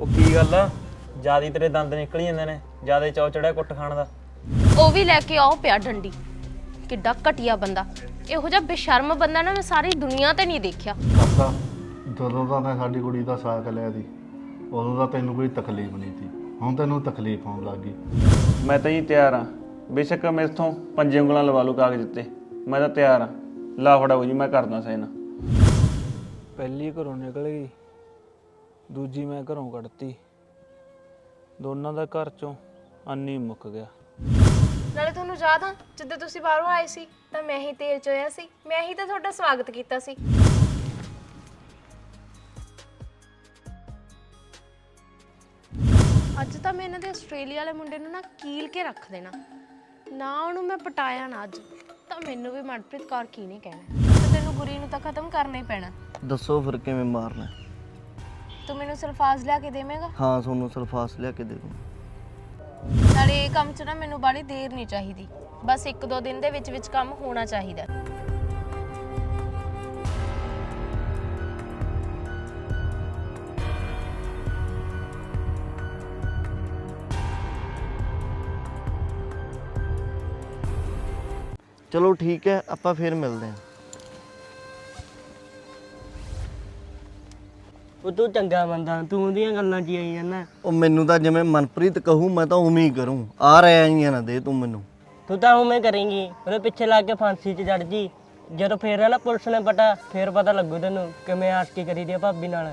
ਉਹ ਕੀ ਗੱਲ ਆ? ਜਿਆਦੀ ਤੇਰੇ ਦੰਦ ਨਿਕਲ ਜਾਂਦੇ ਨੇ ਜਿਆਦੇ ਚੌ ਚੜਿਆ ਕੁੱਟ ਖਾਣ ਦਾ। ਉਹ ਵੀ ਲੈ ਕੇ ਆਓ ਪਿਆ ਡੰਡੀ। ਕਿੱਡਾ ਘਟੀਆ ਬੰਦਾ। ਇਹੋ ਜਿਹਾ ਬੇਸ਼ਰਮ ਬੰਦਾ ਨਾ ਮੈਂ ਸਾਰੀ ਦੁਨੀਆ ਤੇ ਨਹੀਂ ਦੇਖਿਆ। ਕਾਕਾ ਜਦੋਂ ਦਾ ਮੈਂ ਸਾਡੀ ਕੁੜੀ ਦਾ ਸਾਕ ਲਿਆ ਸੀ ਉਦੋਂ ਦਾ ਤੈਨੂੰ ਕੋਈ ਤਕਲੀਫ ਨਹੀਂ ਸੀ। ਹੁਣ ਤੈਨੂੰ ਤਕਲੀਫ ਆਉਣ ਲੱਗ ਗਈ। ਮੈਂ ਤਾਂ ਜੀ ਤਿਆਰ ਆ। ਬੇਸ਼ੱਕ ਮੇਰੇ ਤੋਂ ਪੰਜੇ ਉਂਗਲਾਂ ਲਵਾ ਲਓ ਕਾਗਜ਼ ਉੱਤੇ। ਮੈਂ ਤਾਂ ਤਿਆਰ ਆ। ਲਾ ਫੜਾਓ ਜੀ ਮੈਂ ਕਰਦਾ ਸਾਈਨ। ਪਹਿਲੀ ਘਰੋਂ ਨਿਕਲ ਗਈ। ਦੂਜੀ ਮੈਂ ਘਰੋਂ ਕੱਢਤੀ। ਦੋਨਾਂ ਦਾ ਘਰ ਚੋਂ ਅੰਨੀ ਮੁੱਕ ਗਿਆ। ਨਾਲੇ ਤੁਹਾਨੂੰ ਯਾਦ ਆ ਜਦੋਂ ਤੁਸੀਂ ਬਾਹਰੋਂ ਆਏ ਸੀ ਤਾਂ ਮੈਂ ਹੀ ਤੇਲ ਚੋਇਆ ਸੀ ਮੈਂ ਹੀ ਤਾਂ ਤੁਹਾਡਾ ਸਵਾਗਤ ਕੀਤਾ ਸੀ। ਅੱਜ ਤਾਂ ਮੈਂ ਇਹਨਾਂ ਦੇ ਆਸਟ੍ਰੇਲੀਆ ਵਾਲੇ ਮੁੰਡੇ ਨੂੰ ਨਾ ਕੀਲ ਕੇ ਰੱਖ ਦੇਣਾ। ਨਾ ਉਹਨੂੰ ਮੈਂ ਪਟਾਇਆ ਨਾ ਅੱਜ ਤਾਂ ਮੈਨੂੰ ਵੀ ਮਨਪ੍ਰੀਤ ਕੌਰ ਕੀ ਨਹੀਂ ਕਹਿਣਾ। ਤੇ ਤੈਨੂੰ ਗੁਰੀ ਨੂੰ ਤਾਂ ਖਤਮ ਕਰਨਾ ਹੀ ਪੈਣਾ। ਦੱਸੋ ਫਿਰ ਕਿਵੇਂ ਮਾਰਨਾ। ਹੈ? ਤੂੰ ਮੈਨੂੰ ਸਲਫਾਜ਼ ਲਿਆ ਕੇ ਦੇਵੇਂਗਾ? ਹਾਂ ਤੁਹਾਨੂੰ ਸਲਫਾਸ ਲਿਆ ਕੇ ਦੇ ਦੂੰ ਨਾਲੇ ਇਹ ਕੰਮ 'ਚ ਨਾ ਮੈਨੂੰ ਬਾਲੀ ਦੇਰ ਨਹੀਂ ਚਾਹੀਦੀ। ਬਸ ਇੱਕ ਦੋ ਦਿਨ ਦੇ ਵਿੱਚ ਵਿੱਚ ਕੰਮ ਹੋਣਾ ਚਾਹੀਦਾ। ਚਲੋ ਠੀਕ ਹੈ ਆਪਾਂ ਫਿਰ ਮਿਲਦੇ ਹਾਂ। ਉਹ ਤੂੰ ਚੰਗਾ ਬੰਦਾ ਤੂੰ ਉਹਦੀਆਂ ਗੱਲਾਂ 'ਚ ਹੀ ਆਈ ਜਾਂਦਾ। ਉਹ ਮੈਨੂੰ ਤਾਂ ਜਿਵੇਂ ਮਨਪ੍ਰੀਤ ਕਹੂ ਮੈਂ ਤਾਂ ਉਵੇਂ ਹੀ ਕਰੂੰ। ਆ ਰਿਹਾ ਆਈਆਂ ਨਾ ਦੇ ਤੂੰ ਮੈਨੂੰ। ਤੂੰ ਤਾਂ ਉਵੇਂ ਕਰੇਂਗੀ ਉਹਦੇ ਪਿੱਛੇ ਲੱਗ ਕੇ ਫਾਂਸੀ 'ਚ ਚੜ ਜੀ। ਜਦੋਂ ਫੇਰ ਨਾ ਪੁਲਿਸ ਨੇ ਪਤਾ ਫੇਰ ਪਤਾ ਲੱਗੂ ਤੈਨੂੰ ਕਿਵੇਂ ਆਸ਼ਕੀ ਕਰੀ ਦੀ ਆ ਭਾਬੀ ਨਾਲ।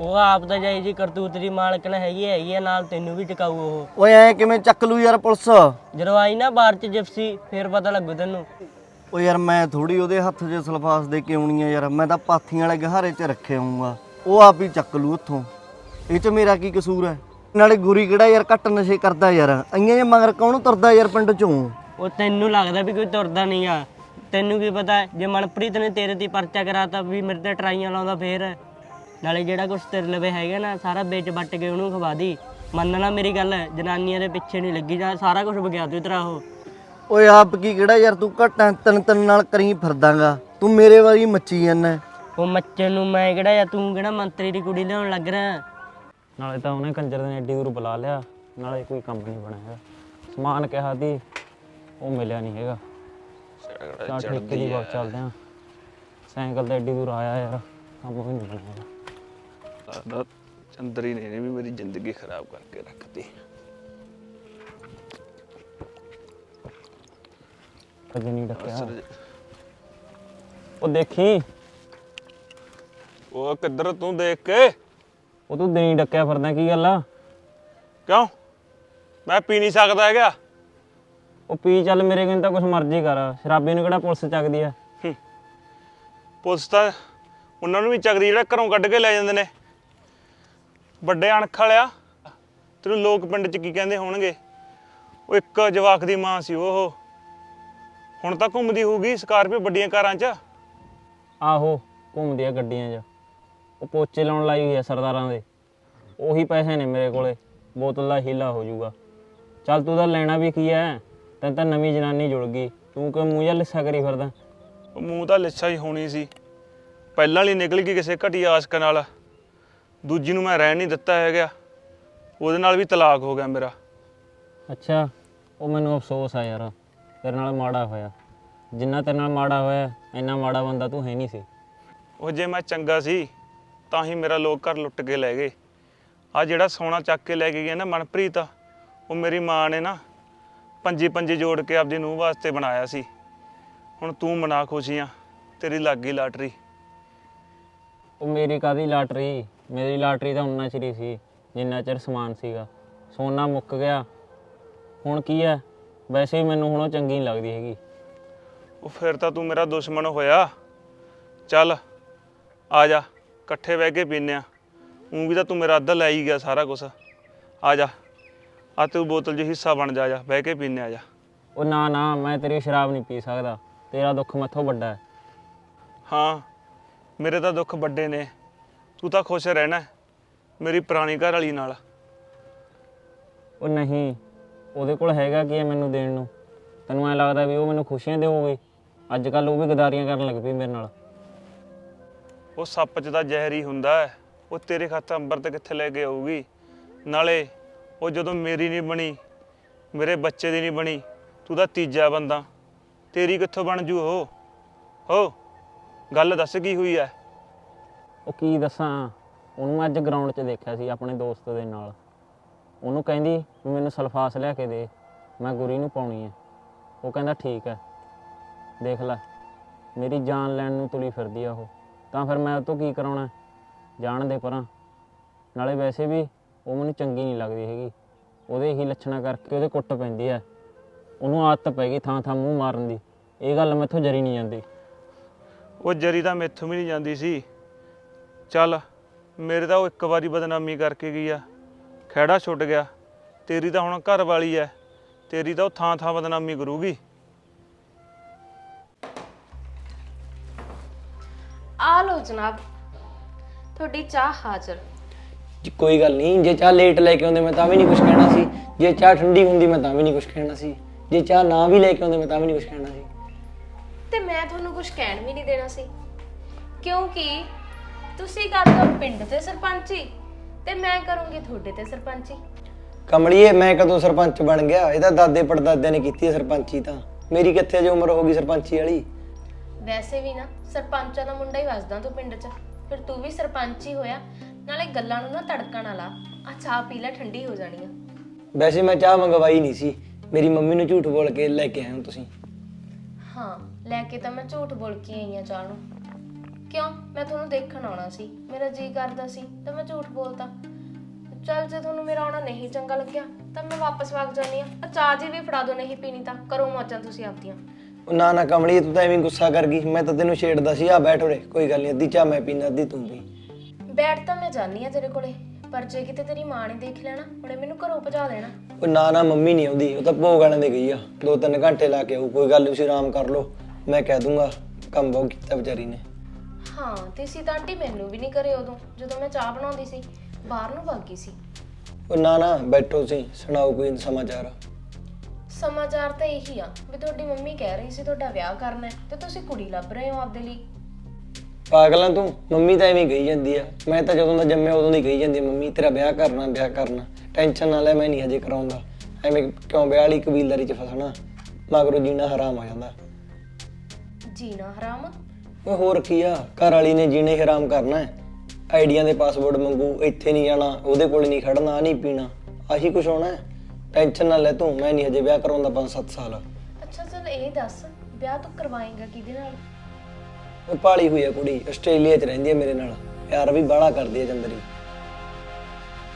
ਉਹ ਆਪ ਤਾਂ ਜਾਈ ਜੀ ਕਰਤੂਤ ਦੀ ਮਾਲਕਣ ਹੈਗੀ ਹੈਗੀ ਆ ਨਾਲ ਤੈਨੂੰ ਵੀ ਟਿਕਾਊ ਉਹ। ਓਏ ਐ ਕਿਵੇਂ ਚੱਕ ਲੂ ਯਾਰ ਪੁਲਿਸ? ਜਦੋਂ ਆਈ ਨਾ ਬਾਹਰ 'ਚ ਜਿਪਸੀ ਫੇਰ ਪਤਾ ਲੱਗੂ ਤੈਨੂੰ। ਓ ਯਾਰ ਮੈਂ ਥੋੜੀ ਉਹਦੇ ਹੱਥ 'ਚ ਸਲਫਾਸ ਦੇ ਕੇ ਆਉਣੀ ਆ ਯਾਰ। ਮੈਂ ਤਾਂ ਪਾਥੀਆਂ ਵਾਲੇ ਗਹਾਰੇ 'ਚ ਰੱਖੇ ਆਉਂਗਾ ਉਹ ਆਪ ਹੀ ਚੱਕ ਲੂ ਉੱਥੋਂ। ਇਹ 'ਚ ਮੇਰਾ ਕੀ ਕਸੂਰ ਹੈ? ਨਾਲੇ ਗੁਰੀ ਕਿਹੜਾ ਯਾਰ ਘੱਟ ਨਸ਼ੇ ਕਰਦਾ ਯਾਰ। ਆਈਆਂ ਜੇ ਮਗਰ ਕੌਣ ਤੁਰਦਾ ਯਾਰ ਪਿੰਡ 'ਚੋਂ? ਉਹ ਤੈਨੂੰ ਲੱਗਦਾ ਵੀ ਕੋਈ ਤੁਰਦਾ ਨਹੀਂ ਆ। ਤੈਨੂੰ ਕੀ ਪਤਾ ਜੇ ਮਨਪ੍ਰੀਤ ਨੇ ਤੇਰੇ ਤੇ ਪਰਚਾ ਕਰਾਤਾ ਵੀ ਮੇਰੇ ਤੇ ਟਰਾਈਆਂ ਲਾਉਂਦਾ ਫੇਰ। ਨਾਲੇ ਜਿਹੜਾ ਕੁਛ ਤੇਰੇ ਲਵੇ ਹੈਗਾ ਨਾ ਸਾਰਾ ਵਿੱਚ ਵੱਟ ਕੇ ਉਹਨੂੰ ਖਵਾ ਦੀ। ਮੰਨਣਾ ਮੇਰੀ ਗੱਲ ਜਨਾਨੀਆਂ ਦੇ ਪਿੱਛੇ ਨਹੀਂ ਲੱਗੀ ਜਾ ਸਾਰਾ ਕੁਝ ਬਗਿਆ ਤੂੰ ਤੇਰਾ ਉਹ। ਓਏ ਆਪ ਕੀ ਕਿਹੜਾ ਯਾਰ ਤੂੰ ਘੱਟਾਂ ਤਨ ਤਨ ਨਾਲ ਕਰੀ ਫਿਰਦਾਗਾ। ਤੂੰ ਮੇਰੇ ਵਾਰੀ ਮੱਚੀ ਜਾਂਦਾ। ਉਹ ਮੱਚੇ ਨੂੰ ਮੈਂ ਕਿਹੜਾ ਜਾਂ ਤੂੰ ਕਿਹੜਾ ਮੰਤਰੀ ਦੀ ਕੁੜੀ ਲਿਆਉਣ ਲੱਗ ਰਿਹਾ? ਨਾਲੇ ਤਾਂ ਉਹਨੇ ਕੰਜਰ ਨੇ ਐਡੀ ਦੂਰ ਬੁਲਾ ਲਿਆ। ਨਾਲੇ ਕੋਈ ਕੰਮ ਨਹੀਂ ਬਣਿਆ। ਸਮਾਨ ਕਿਹਾ ਤੀ ਉਹ ਮਿਲਿਆ ਨਹੀਂ ਹੈਗਾ। ਚਾ ਠੇਕੇ ਦੀ ਬਾਤ ਚੱਲਦੇ ਆ ਸਾਈਕਲ ਤੇ ਐਡੀ ਦੂਰ ਆਇਆ ਯਾਰ ਕੰਮ ਵੀ ਨਹੀਂ ਬਣਿਆ ਹੈਗਾ। ਲੱਗਦਾ ਚੰਦਰੀ ਨੇ ਵੀ ਮੇਰੀ ਜ਼ਿੰਦਗੀ ਖਰਾਬ ਕਰਕੇ ਰੱਖਤੀ। ਕਦੇ ਨਹੀਂ ਡੱਕਿਆ। ਉਹ ਦੇਖੀ। ਉਹ ਕਿੱਧਰ ਤੂੰ ਦੇਖ ਕੇ? ਉਹ ਤੂੰ ਦੇਈ ਡੱਕਿਆ ਫਿਰਦਾ ਕੀ ਗੱਲ ਆ? ਕਿਉਂ? ਮੈਂ ਪੀ ਨਹੀਂ ਸਕਦਾ ਹੈਗਾ। ਉਹ ਪੀ ਚੱਲ ਮੇਰੇ ਕੋਲ ਤਾਂ ਕੁਛ ਮਰਜ਼ੀ ਕਰ। ਸ਼ਰਾਬੀ ਨੂੰ ਕਿਹੜਾ ਪੁਲਿਸ ਚੱਕਦੀ ਆ? ਪੁਲਿਸ ਤਾਂ ਉਹਨਾਂ ਨੂੰ ਵੀ ਚੱਕਦੀ ਜਿਹੜਾ ਘਰੋਂ ਕੱਢ ਕੇ ਲੈ ਜਾਂਦੇ ਨੇ। ਵੱਡੇ ਅਣਖ ਵਾਲਿਆ ਤੈਨੂੰ ਲੋਕ ਪਿੰਡ 'ਚ ਕੀ ਕਹਿੰਦੇ ਹੋਣਗੇ? ਉਹ ਇੱਕ ਜਵਾਕ ਦੀ ਮਾਂ ਸੀ ਉਹ। ਹੁਣ ਤਾਂ ਘੁੰਮਦੀ ਹੋਊਗੀ ਸਕਾਰਪੀਓ ਵੱਡੀਆਂ ਕਾਰਾਂ 'ਚ। ਆਹੋ ਘੁੰਮਦੀ ਆ ਗੱਡੀਆਂ 'ਚ। ਉਹ ਪੋਚੇ ਲਾਉਣ ਲਾਈ ਹੋਈ ਆ ਸਰਦਾਰਾਂ ਦੇ। ਉਹੀ ਪੈਸੇ ਨੇ ਮੇਰੇ ਕੋਲੇ। ਬੋਤਲ ਦਾ ਹੀਲਾ ਹੋ ਜਾਊਗਾ। ਚੱਲ ਤੂੰ ਤਾਂ ਲੈਣਾ ਵੀ ਕੀ ਐ? ਤੈਨੂੰ ਤਾਂ ਨਵੀਂ ਜਨਾਨੀ ਜੁੜ ਗਈ। ਤੂੰ ਕਿ ਮੂੰਹ ਜਿਹਾ ਲਿੱਸਾ ਕਰੀ ਫਿਰਦਾ। ਉਹ ਮੂੰਹ ਤਾਂ ਲਿੱਛਾ ਹੀ ਹੋਣੀ ਸੀ। ਪਹਿਲਾਂ ਵਾਲੀ ਨਿਕਲ ਗਈ ਕਿਸੇ ਘਟੀ ਆਸ਼ਕ ਨਾਲ। ਦੂਜੀ ਨੂੰ ਮੈਂ ਰਹਿਣ ਨਹੀਂ ਦਿੱਤਾ ਹੈਗਾ। ਉਹਦੇ ਨਾਲ ਵੀ ਤਲਾਕ ਹੋ ਗਿਆ ਮੇਰਾ। ਅੱਛਾ ਉਹ ਮੈਨੂੰ ਅਫਸੋਸ ਆ ਯਾਰ। ਤੇਰੇ ਨਾਲ ਮਾੜਾ ਹੋਇਆ। ਜਿੰਨਾ ਤੇਰੇ ਨਾਲ ਮਾੜਾ ਹੋਇਆ ਇੰਨਾ ਮਾੜਾ ਬੰਦਾ ਤੂੰ ਹੈ ਨਹੀਂ ਸੀ। ਉਹ ਜੇ ਮੈਂ ਚੰਗਾ ਸੀ ਤਾਂ ਹੀ ਮੇਰਾ ਲੋਕ ਘਰ ਲੁੱਟ ਕੇ ਲੈ ਗਏ। ਆ ਜਿਹੜਾ ਸੋਨਾ ਚੱਕ ਕੇ ਲੈ ਕੇ ਗਿਆ ਨਾ ਮਨਪ੍ਰੀਤ ਉਹ ਮੇਰੀ ਮਾਂ ਨੇ ਨਾ ਪੰਜੀ ਪੰਜੀ ਜੋੜ ਕੇ ਆਪਦੀ ਨੂੰਹ ਵਾਸਤੇ ਬਣਾਇਆ ਸੀ। ਹੁਣ ਤੂੰ ਮਨਾ ਖੁਸ਼ੀਆਂ ਤੇਰੀ ਲੱਗ ਗਈ ਲਾਟਰੀ। ਉਹ ਮੇਰੀ ਕਾਦੀ ਲਾਟਰੀ? ਮੇਰੀ ਲਾਟਰੀ ਤਾਂ ਉਨਾ ਚਿਰ ਹੀ ਸੀ ਜਿੰਨਾ ਚਿਰ ਸਮਾਨ ਸੀਗਾ। ਸੋਨਾ ਮੁੱਕ ਗਿਆ। ਹੁਣ ਕੀ ਹੈ ਵੈਸੇ ਵੀ ਮੈਨੂੰ ਹੁਣ ਉਹ ਚੰਗੀ ਨਹੀਂ ਲੱਗਦੀ ਹੈਗੀ। ਉਹ ਫਿਰ ਤਾਂ ਤੂੰ ਮੇਰਾ ਦੁਸ਼ਮਣ ਹੋਇਆ। ਚੱਲ ਆ ਜਾ। ਇਕੱਠੇ ਬਹਿ ਕੇ ਪੀਨੇ ਆ। ਊਂ ਵੀ ਤਾਂ ਤੂੰ ਮੇਰਾ ਅੱਧਾ ਲੈ ਹੀ ਗਿਆ ਸਾਰਾ ਕੁਝ ਆ ਜਾ। ਆ ਤੂੰ ਬੋਤਲ 'ਚ ਹਿੱਸਾ ਬਣ ਜਾ ਜਾ। ਬਹਿ ਕੇ ਪੀਨੇ ਆ ਜਾ। ਉਹ ਨਾ ਨਾ ਮੈਂ ਤੇਰੀ ਸ਼ਰਾਬ ਨਹੀਂ ਪੀ ਸਕਦਾ। ਤੇਰਾ ਦੁੱਖ ਮੈਥੋਂ ਵੱਡਾ ਹੈ। ਹਾਂ ਮੇਰੇ ਤਾਂ ਦੁੱਖ ਵੱਡੇ ਨੇ। ਤੂੰ ਤਾਂ ਖੁਸ਼ ਰਹਿਣਾ ਹੈ, ਮੇਰੀ ਪੁਰਾਣੀ ਘਰ ਵਾਲੀ ਨਾਲ। ਉਹ ਨਹੀਂ ਉਹਦੇ ਕੋਲ ਹੈਗਾ ਕੀ ਹੈ ਮੈਨੂੰ ਦੇਣ ਨੂੰ? ਤੈਨੂੰ ਐ ਲੱਗਦਾ ਵੀ ਉਹ ਮੈਨੂੰ ਖੁਸ਼ੀਆਂ ਦੇਊਗੀ? ਅੱਜ ਕੱਲ ਉਹ ਵੀ ਗਦਾਰੀਆਂ ਕਰਨ ਲੱਗ ਪਈ ਮੇਰੇ ਨਾਲ। ਉਹ ਸੱਪ 'ਚ ਤਾਂ ਜ਼ਹਿਰ ਹੀ ਹੁੰਦਾ ਹੈ। ਉਹ ਤੇਰੇ ਖਾਤਾ ਅੰਬਰ ਤੇ ਕਿੱਥੇ ਲੈ ਕੇ ਆਊਗੀ? ਨਾਲੇ ਉਹ ਜਦੋਂ ਮੇਰੀ ਨਹੀਂ ਬਣੀ, ਮੇਰੇ ਬੱਚੇ ਦੀ ਨਹੀਂ ਬਣੀ, ਤੂੰ ਤਾਂ ਤੀਜਾ ਬੰਦਾ। ਤੇਰੀ ਕਿੱਥੋਂ ਬਣ ਜੂ ਉਹ? ਹੋ, ਗੱਲ ਦੱਸ ਕੀ ਹੋਈ ਐ? ਉਹ ਕੀ ਦੱਸਾਂ? ਉਹਨੂੰ ਮੈਂ ਅੱਜ ਗਰਾਊਂਡ 'ਚ ਦੇਖਿਆ ਸੀ ਆਪਣੇ ਦੋਸਤ ਦੇ ਨਾਲ। ਉਹਨੂੰ ਕਹਿੰਦੀ ਵੀ ਮੈਨੂੰ ਸਲਫਾਸ ਲਿਆ ਕੇ ਦੇ, ਮੈਂ ਗੁਰੀ ਨੂੰ ਪਾਉਣੀ ਹੈ ਉਹ ਕਹਿੰਦਾ ਠੀਕ ਹੈ ਦੇਖ ਲੈ, ਮੇਰੀ ਜਾਨ ਲੈਣ ਨੂੰ ਤੁਲੀ ਫਿਰਦੀ ਆ ਉਹ। ਤਾਂ ਫਿਰ ਮੈਂ ਉਹ ਤੋਂ ਕੀ ਕਰਾਉਣਾ? ਜਾਣ ਦੇ ਪਰਾਂ। ਨਾਲੇ ਵੈਸੇ ਵੀ ਉਹ ਮੈਨੂੰ ਚੰਗੀ ਨਹੀਂ ਲੱਗਦੀ ਹੈਗੀ। ਉਹਦੇ ਹੀ ਲੱਛਣਾ ਕਰਕੇ ਉਹਦੇ ਕੁੱਟ ਪੈਂਦੀ ਹੈ। ਉਹਨੂੰ ਆਦਤ ਪੈ ਗਈ ਥਾਂ ਥਾਂ ਮੂੰਹ ਮਾਰਨ ਦੀ। ਇਹ ਗੱਲ ਮੈਥੋਂ ਜਰੀ ਨਹੀਂ ਜਾਂਦੀ। ਉਹ ਜਰੀ ਤਾਂ ਮੈਥੋਂ ਵੀ ਨਹੀਂ ਜਾਂਦੀ ਸੀ। ਚੱਲ, ਮੇਰੇ ਤਾਂ ਉਹ ਇੱਕ ਵਾਰੀ ਬਦਨਾਮੀ ਕਰਕੇ ਗਈ ਆ। ਖਹਿੜਾ ਛੁੱਟ ਗਿਆ। ਤੇਰੀ ਤਾਂ ਹੁਣ ਘਰ ਵਾਲੀ ਐ ਤੇਰੀ ਤਾਂ ਉਹ ਥਾਂ ਥਾਂ ਬਦਨਾਮੀ ਕਰੂਗੀ। ਜਨਾਬ। ਤੁਹਾਡੀ ਚਾਹ ਹਾਜ਼ਰ। ਜੀ ਕੋਈ ਗੱਲ ਨਹੀਂ ਜੇ ਚਾਹ ਲੇਟ ਲੈ ਕੇ ਆਉਂਦੇ ਮੈਂ ਤਾਂ ਵੀ ਨਹੀਂ ਕੁਝ ਕਹਿਣਾ ਸੀ। ਜੇ ਚਾਹ ਠੰਡੀ ਹੁੰਦੀ ਮੈਂ ਤਾਂ ਵੀ ਨਹੀਂ ਕੁਝ ਕਹਿਣਾ ਸੀ। ਜੇ ਚਾਹ ਨਾ ਵੀ ਲੈ ਕੇ ਆਉਂਦੇ ਮੈਂ ਤਾਂ ਵੀ ਨਹੀਂ ਕੁਝ ਕਹਿਣਾ ਸੀ। ਤੇ ਮੈਂ ਤੁਹਾਨੂੰ ਕੁਝ ਕਹਿਣ ਵੀ ਨਹੀਂ ਦੇਣਾ ਸੀ। ਕਿਉਂਕਿ ਤੁਸੀਂ ਕਰਦੇ ਹੋ ਪਿੰਡ ਤੇ ਸਰਪੰਚੀ ਤੇ ਮੈਂ ਕਰੂੰਗੀ ਤੁਹਾਡੇ ਤੇ ਸਰਪੰਚੀ। ਕਮਲੀਏ ਮੈਂ ਕਦੋਂ ਸਰਪੰਚ ਬਣ ਗਿਆ? ਇਹਦਾ ਦਾਦੇ ਪੜਦਾਦਿਆਂ ਨੇ ਕੀਤੀ ਹੈ ਸਰਪੰਚੀ ਤਾਂ। ਮੇਰੀ ਕਿੱਥੇ ਜੇ ਉਮਰ ਹੋ ਗਈ ਸਰਪੰਚੀ ਵਾਲੀ? ਵੈਸੇ ਵੀ ਨਾ ਸਰਪੰਚਾਂ ਦਾ ਮੁੰਡਾ ਹੀ ਵਸਦਾ ਤੂੰ ਪਿੰਡ 'ਚ। ਫਿਰ ਤੂੰ ਵੀ ਸਰਪੰਚ ਹੀ ਹੋਇਆ ਨਾਲੇ ਗੱਲਾਂ ਨੂੰ ਨਾ ਤੜਕਾ ਨਾ ਲਾ ਆ ਚਾਹ ਪੀ ਲੈ ਠੰਡੀ ਹੋ ਜਾਣੀ ਆ। ਵੈਸੇ ਮੈਂ ਚਾਹ ਮੰਗਵਾਈ ਨਹੀਂ ਸੀ। ਮੇਰੀ ਮੰਮੀ ਨੂੰ ਝੂਠ ਬੋਲ ਕੇ ਲੈ ਕੇ ਆਏ ਹੋ ਤੁਸੀਂ। ਹਾਂ ਲੈ ਕੇ ਤਾਂ ਮੈਂ ਝੂਠ ਬੋਲ ਕੇ ਆਈ ਆ ਚਾਹ ਨੂੰ। ਕਿਉਂ? ਮੈਂ ਤੁਹਾਨੂੰ ਦੇਖਣ ਆਉਣਾ ਸੀ। ਮੇਰਾ ਜੀ ਕਰਦਾ ਸੀ ਤਾਂ ਮੈਂ ਝੂਠ ਬੋਲਤਾ। ਚੱਲ ਜੇ ਤੁਹਾਨੂੰ ਮੇਰਾ ਆਉਣਾ ਨਹੀਂ ਚੰਗਾ ਲੱਗਿਆ ਤਾਂ ਮੈਂ ਵਾਪਸ ਵਗ ਜਾਨੀ ਆ ਆ ਚਾਹ ਜੀ ਵੀ ਫੜਾ ਦੋ ਨਹੀਂ ਪੀਣੀ ਤਾਂ ਕਰੋ ਮੌਜਾਂ ਤੁਸੀਂ ਆਪਦੀਆਂ। ਉਹ ਨਾ ਨਾ ਕਮਲੀਏ ਤੂੰ ਤਾਂ ਐਵੇਂ ਗੁੱਸਾ ਕਰ ਗਈ। ਮੈਂ ਤਾਂ ਤੈਨੂੰ ਛੇੜਦਾ ਸੀ। ਆ ਬੈਠ ਉਰੇ। ਕੋਈ ਗੱਲ ਨਹੀਂ ਅੱਧੀ ਚਾਹ ਮੈਂ ਪੀਣਾ ਅੱਧੀ ਤੂੰ ਪੀ। ਬੈਠ ਤਾਂ ਮੈਂ ਜਾਨੀ ਆ ਤੇਰੇ ਕੋਲੇ। ਪਰ ਜੇ ਕਿਤੇ ਤੇਰੀ ਮਾਂ ਨੇ ਦੇਖ ਲੈਣਾ ਉਹਨੇ ਮੈਨੂੰ ਘਰੋਂ ਭਜਾ ਦੇਣਾ। ਉਹ ਨਾ ਨਾ ਮੰਮੀ ਨਹੀਂ ਆਉਂਦੀ। ਉਹ ਤਾਂ ਭੋਗ ਵਾਲਿਆਂ ਦੇ ਗਈ ਆ। ਦੋ ਤਿੰਨ ਘੰਟੇ ਲਾ ਕੇ ਆਊ। ਕੋਈ ਗੱਲ ਨੀ ਤੁਸੀਂ ਆਰਾਮ ਕਰ ਲਓ। ਮੈਂ ਕਹਿ ਦੂੰਗਾ ਕੰਮ ਬਹੁਤ ਕੀਤਾ ਵਿਚਾਰੀ ਨੇ। ਹਾਂ ਤੇ ਸੀ ਤਾਂ ਆਂਟੀ ਮੈਨੂੰ ਵੀ ਨਹੀਂ ਕਰੇ ਉਦੋਂ ਜਦੋਂ ਮੈਂ ਚਾਹ ਬਣਾਉਂਦੀ ਸੀ। ਬਾਹਰ ਨੂੰ ਭੱਗ ਗਈ ਸੀ। ਉਹ ਨਾ ਨਾ ਬੈਠੋ ਤੁਸੀਂ। ਸੁਣਾਓ ਕੋਈ ਸਮਾਚਾਰ। ਸਮਾਚਾਰ ਤਾਂ ਇਹੀ ਆ ਵੀ ਤੁਹਾਡੀ ਮੰਮੀ ਕਹਿ ਰਹੀ ਸੀ ਤੁਹਾਡਾ ਵਿਆਹ ਕਰਨਾ ਹੈ ਤੇ ਤੁਸੀਂ ਕੁੜੀ ਲੱਭ ਰਹੇ ਹੋ ਆਪਦੇ ਲਈ। ਪਾਗਲਾਂ ਤੂੰ? ਮੰਮੀ ਤਾਂ ਐਵੇਂ ਹੀ ਕਹੀ ਜਾਂਦੀ ਆ। ਮੈਂ ਤਾਂ ਜਦੋਂ ਦਾ ਜੰਮਿਆ ਉਦੋਂ ਦੀ ਕਹੀ ਜਾਂਦੀ ਆ, ਮੰਮੀ ਤੇਰਾ ਵਿਆਹ ਕਰਨਾ ਵਿਆਹ ਕਰਨਾ। ਟੈਨਸ਼ਨ ਨਾ ਲੈ ਮੈਂ ਨਹੀਂ ਹਜੇ ਕਰਾਉਂਦਾ। ਐਵੇਂ ਕਿਉਂ ਵਿਆਹ ਵਾਲੀ ਕਬੀਲਦਾਰੀ 'ਚ ਫਸਣਾ? ਮਗਰੋਂ ਜੀਣਾ ਹਰਾਮ ਹੋ ਜਾਂਦਾ। ਜੀਣਾ ਹਰਾਮ? ਓਏ ਹੋਰ ਕੀ ਆ? ਘਰ ਵਾਲੀ ਨੇ ਜੀਣੇ ਹਰਾਮ ਕਰਨਾ ਹੈ। ਆਈਡੀਆਂ ਦੇ ਪਾਸਵਰਡ ਮੰਗੂ ਇੱਥੇ ਨਹੀਂ ਜਾਣਾ ਉਹਦੇ ਕੋਲ ਨਹੀਂ ਖੜਨਾ ਆਹ ਨਹੀਂ ਪੀਣਾ। ਆਹੀ ਕੁਝ ਹੋਣਾ ਹੈ। ਟੈਨਸ਼ਨ ਨਾ ਲੈ ਤੂੰ ਮੈਂ ਨਹੀਂ ਹਜੇ ਵਿਆਹ ਕਰਾਉਂਦਾ 5-7 ਸਾਲ। ਅੱਛਾ ਚਲ ਇਹ ਦੱਸ ਵਿਆਹ ਤੂੰ ਕਰਵਾਏਂਗਾ ਕਿਹਦੇ ਨਾਲ? ਉਹ ਪਾਲੀ ਹੋਈ ਆ ਕੁੜੀ ਆਸਟ੍ਰੇਲੀਆ 'ਚ ਰਹਿੰਦੀ ਹੈ ਮੇਰੇ ਨਾਲ। ਪਿਆਰ ਵੀ ਬਾਹਲਾ ਕਰਦੀ ਹੈ ਚੰਦਰੀ।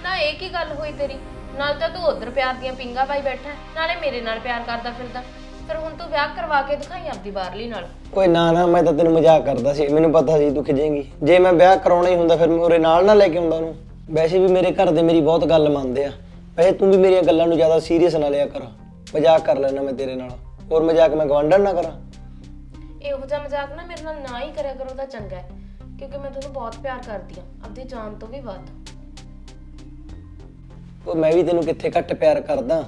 ਨਾ ਇਹ ਕੀ ਗੱਲ ਹੋਈ ਤੇਰੀ? ਨਾਲ ਤਾਂ ਤੂੰ ਉਧਰ ਪਿਆਰ ਦੀਆਂ ਪਿੰਗਾ ਪਾਈ ਬੈਠਾ ਹੈ, ਨਾਲੇ ਮੇਰੇ ਨਾਲ ਪਿਆਰ ਕਰਦਾ ਫਿਰਦਾ। ਫਿਰ ਹੁਣ ਤੂੰ ਵਿਆਹ ਕਰਵਾ ਕੇ ਦਿਖਾਈ ਆਪਦੀ ਬਾਹਰਲੀ ਨਾਲ। ਓਏ ਨਾ ਨਾ ਮੈਂ ਤਾਂ ਤੈਨੂੰ ਮਜ਼ਾਕ ਕਰਦਾ ਸੀ ਮੈਨੂੰ ਪਤਾ ਸੀ ਤੂੰ ਖਿਜੇਂਗੀ ਜੇ ਮੈਂ ਵਿਆਹ ਕਰਾਉਣਾ ਹੀ ਹੁੰਦਾ ਫਿਰ ਮੈਂ ਉਹਦੇ ਨਾਲ ਨਾ ਲੈ ਕੇ ਆਉਂਦਾ ਉਹਨੂੰ। ਵੈਸੇ ਵੀ ਮੇਰੇ ਘਰ ਦੇ ਮੇਰੀ ਬਹੁਤ ਗੱਲ ਮੰਨਦੇ ਆ। ਵੈਸੇ ਤੂੰ ਵੀ ਮੇਰੀਆਂ ਗੱਲਾਂ ਨੂੰ ਜ਼ਿਆਦਾ ਸੀਰੀਅਸ ਨਾ ਲਿਆ ਕਰ। ਮਜ਼ਾਕ ਕਰ ਲੈਣਾ ਮੈਂ ਤੇਰੇ ਨਾਲ। ਹੋਰ ਮਜ਼ਾਕ ਮੈਂ ਗਵਾਂਢਣ ਨਾ ਕਰਾਂ। ਇਹੋ ਜਿਹਾ ਮਜ਼ਾਕ ਨਾ ਮੇਰੇ ਨਾਲ ਨਾ ਹੀ ਕਰਿਆ ਕਰੋ ਤਾਂ ਚੰਗਾ ਹੈ। ਕਿਉਂਕਿ ਮੈਂ ਤੁਹਾਨੂੰ ਬਹੁਤ ਪਿਆਰ ਕਰਦੀ ਆ ਆਪਦੀ ਜਾਨ ਤੋਂ ਵੀ ਵੱਧ। ਉਹ ਮੈਂ ਵੀ ਤੈਨੂੰ ਕਿੱਥੇ ਘੱਟ ਪਿਆਰ ਕਰਦਾ।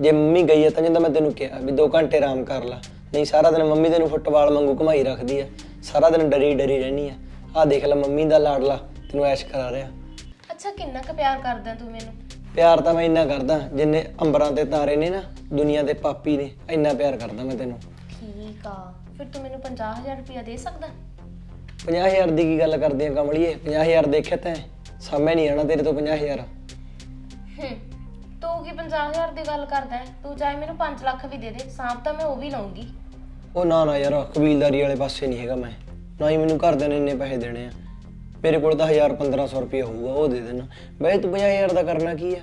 ਜੇ ਮੰਮੀ ਗਈ ਹੈ ਤਾਂ ਜਿੰਦਾ ਮੈਂ ਤੈਨੂੰ ਕਿਹਾ ਵੀ 2 ਘੰਟੇ ਆਰਾਮ ਕਰ ਲੈ। ਨਹੀਂ ਸਾਰਾ ਦਿਨ ਮੰਮੀ ਤੈਨੂੰ ਫੁੱਟਬਾਲ ਵਾਂਗੂ ਘੁਮਾਈ ਰੱਖਦੀ ਹੈ। ਸਾਰਾ ਦਿਨ ਡਰੀ ਡਰੀ ਰਹਿਣੀ ਹੈ। ਆਹ ਦੇਖ ਲੈ ਮੰਮੀ ਦਾ ਲਾਡਲਾ। ਤੈਨੂੰ ਐਸ਼ ਕਰਾ ਰਿਹਾ। ਅੱਛਾ ਕਿੰਨਾ ਕੁ ਪਿਆਰ ਕਰਦਾ ਤੂੰ ਮੈਨੂੰ? ਪਿਆਰ ਤਾਂ ਮੈਂ ਇੰਨਾ ਕਰਦਾ ਜਿੰਨੇ ਅੰਬਰਾਂ ਤੇ ਤਾਰੇ ਨੇ ਨਾ ਦੁਨੀਆ ਦੇ ਪਾਪੀ ਨੇ ਇੰਨਾ ਪਿਆਰ ਕਰਦਾ ਮੈਂ ਤੈਨੂੰ। ਠੀਕ ਆ ਫਿਰ ਤੂੰ ਮੈਨੂੰ 50000 ਰੁਪਇਆ ਦੇ ਸਕਦਾ? 50000 ਦੀ ਕੀ ਗੱਲ ਕਰਦੇ ਆ ਕਮਲੀਏ? 50000 ਦੇਖਿਆ ਤੈਂ ਸਾਹਮਣੇ ਨਹੀਂ ਆਣਾ ਤੇਰੇ ਤੋਂ 50000 ਹੂੰ ਤੂੰ ਕੀ 50000 ਦੀ ਗੱਲ ਕਰਦਾ ਹੈ? ਤੂੰ ਚਾਹੇ ਮੈਨੂੰ 5 ਲੱਖ ਵੀ ਦੇ ਦੇ ਸਾਂਭ ਤਾਂ ਮੈਂ ਉਹ ਵੀ ਲਵਾਂਗੀ ਉਹ ਨਾ ਨਾ ਯਾਰ ਕਬੀਲਦਾਰੀ ਵਾਲੇ ਪਾਸੇ ਨਹੀਂ ਹੈਗਾ ਮੈਂ। ਨਾ ਹੀ ਮੈਨੂੰ ਘਰਦਿਆਂ ਨੇ ਇੰਨੇ ਪੈਸੇ ਦੇਣੇ ਆ। ਮੇਰੇ ਕੋਲ ਤਾਂ 1000 1500 ਰੁਪਏ ਹੋਊਗਾ ਉਹ ਦੇ ਦੇਣਾ। ਬਈ ਤੂੰ 50000 ਦਾ ਕਰਨਾ ਕੀ ਆ?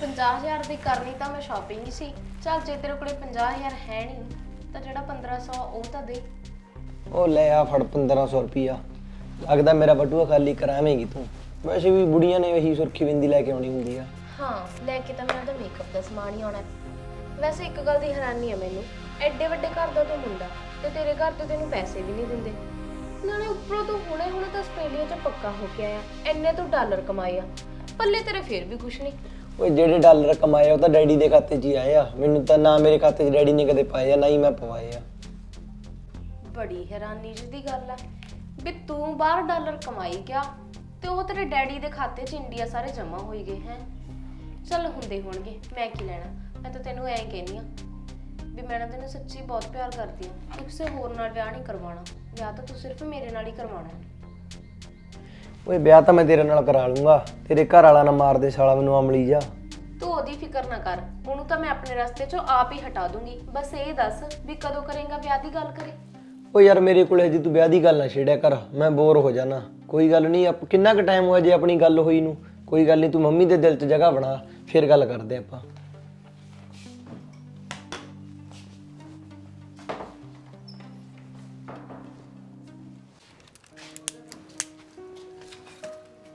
50000 ਦੀ ਕਰਨੀ ਤਾਂ ਮੈਂ ਸ਼ਾਪਿੰਗ ਹੀ ਸੀ। ਚੱਲ ਜੇ ਤੇਰੇ ਕੋਲੇ 50000 ਹੈ ਨਹੀਂ ਤਾਂ ਜਿਹੜਾ 1500 ਉਹ ਤਾਂ ਦੇ। ਉਹ ਲੈ ਆ ਫੜ 1500 ਰੁਪਿਆ ਲੱਗਦਾ ਮੇਰਾ ਬਟੂਆ ਖਾਲੀ ਕਰਾਵੇਂਗੀ ਤੂੰ। ਵੈਸੇ ਵੀ ਬੁੜੀਆਂ ਨੇ ਇਹੀ ਸੁਰਖੀ ਬਿੰਦੀ ਲੈ ਕੇ ਆਉਣੀ ਹੁੰਦੀ ਆ। ਹਾਂ ਲੈ ਕੇ ਤਾਂ ਮੈਂ ਉਹਦਾ ਮੇਕਅਪ ਦਾ ਸਮਾਨ ਹੀ ਆਉਣਾ। ਹੈ। ਵੈਸੇ ਇੱਕ ਗੱਲ ਦੀ ਹੈਰਾਨੀ ਹੈ ਮੈਨੂੰ ਐਡੇ ਵੱਡੇ ਘਰ ਦਾ ਤੂੰ ਮੁੰਡਾ ਤੇ ਤੇਰੇ ਘਰ ਤੇ ਤੈਨੂੰ ਪੈਸੇ ਵੀ ਨਹੀਂ ਦਿੰਦੇ। ਨਾਲੇ ਉੱਪਰੋਂ ਤੂੰ ਹੁਣੇ ਹੁਣੇ ਤਾਂ ਆਸਟ੍ਰੇਲੀਆ 'ਚ ਪੱਕਾ ਹੋ ਕੇ ਆਇਆ। ਐਨੇ ਤੂੰ ਡਾਲਰ ਕਮਾਏ ਆ। ਪੱਲੇ ਤੇਰੇ ਫੇਰ ਵੀ ਕੁਛ ਨਹੀਂ। ਓਏ ਜਿਹੜੇ ਡਾਲਰ ਕਮਾਏ ਆ ਉਹ ਤਾਂ ਡੈਡੀ ਦੇ ਖਾਤੇ 'ਚ ਹੀ ਆਏ ਆ। ਮੈਨੂੰ ਤਾਂ ਨਾ ਮੇਰੇ ਖਾਤੇ 'ਚ ਡੈਡੀ ਨੇ ਕਦੇ ਪਾਏ ਆ ਨਾ ਹੀ ਮੈਂ ਪਵਾਏ ਆ। ਬੜੀ ਹੈਰਾਨੀ ਜਿਹੀ ਦੀ ਗੱਲ ਹੈ ਵੀ ਤੂੰ ਬਾਹਰ ਡਾਲਰ ਕਮਾਈ ਗਿਆ ਤੇ ਉਹ ਤੇਰੇ ਡੈਡੀ ਦੇ ਖਾਤੇ 'ਚ ਇੰਡੀਆ ਸਾਰੇ ਜਮ੍ਹਾਂ ਹੋਈ ਗਏ ਹੈ? ਚੱਲ ਹੁੰਦੇ ਹੋਣਗੇ ਮੈਂ ਕੀ ਲੈਣਾ? ਮੈਂ ਤਾਂ ਤੈਨੂੰ ਐਂ ਕਹਿੰਦੀ ਆ ਵੀ ਮੈਂ ਨਾ ਤੈਨੂੰ ਸੱਚੀ ਬਹੁਤ ਪਿਆਰ ਕਰਦੀ ਆ। ਤੂੰ ਕਿਸੇ ਹੋਰ ਨਾਲ ਵਿਆਹ ਨਹੀਂ ਕਰਵਾਉਣਾ। ਵਿਆਹ ਤਾਂ ਤੂੰ ਸਿਰਫ ਮੇਰੇ ਨਾਲ ਹੀ ਕਰਵਾਉਣਾ ਹੈ। ਓਏ ਵਿਆਹ ਤਾਂ ਮੈਂ ਤੇਰੇ ਨਾਲ ਕਰਾ ਲੂੰਗਾ। ਤੇਰੇ ਘਰ ਵਾਲਾ ਨਾ ਮਾਰ ਦੇ ਸਾਲਾ ਮੈਨੂੰ ਅਮਲੀ ਜਾ। ਤੂੰ ਉਹਦੀ ਫਿਕਰ ਨਾ ਕਰ। ਉਹਨੂੰ ਤਾਂ ਮੈਂ ਆਪਣੇ ਰਸਤੇ 'ਚੋਂ ਆਪ ਹੀ ਹਟਾ ਦੂੰਗੀ। ਬਸ ਇਹ ਦੱਸ ਵੀ ਕਦੋਂ ਕਰੇਗਾ ਵਿਆਹ ਦੀ ਗੱਲ ਕਰੇ? ਓ ਯਾਰ ਮੇਰੇ ਕੋਲੇ ਹਜੇ ਤੂੰ ਵਿਆਹ ਦੀ ਗੱਲ ਨਾ ਛੇੜਿਆ ਕਰ। ਮੈਂ ਬੋਰ ਹੋ ਜਾਣਾ। ਕੋਈ ਗੱਲ ਨਹੀਂ ਆਪ ਕਿੰਨਾ ਕੁ ਟਾਈਮ ਹੋਇਆ ਜੇ ਆਪਣੀ ਗੱਲ ਹੋਈ ਨੂੰ? ਕੋਈ ਗੱਲ ਨਹੀਂ ਤੂੰ ਮੰਮੀ ਦੇ ਦਿਲ 'ਚ ਜਗ੍ਹਾ ਬਣਾ। ਫਿਰ ਗੱਲ ਕਰਦੇ ਆਪਾਂ।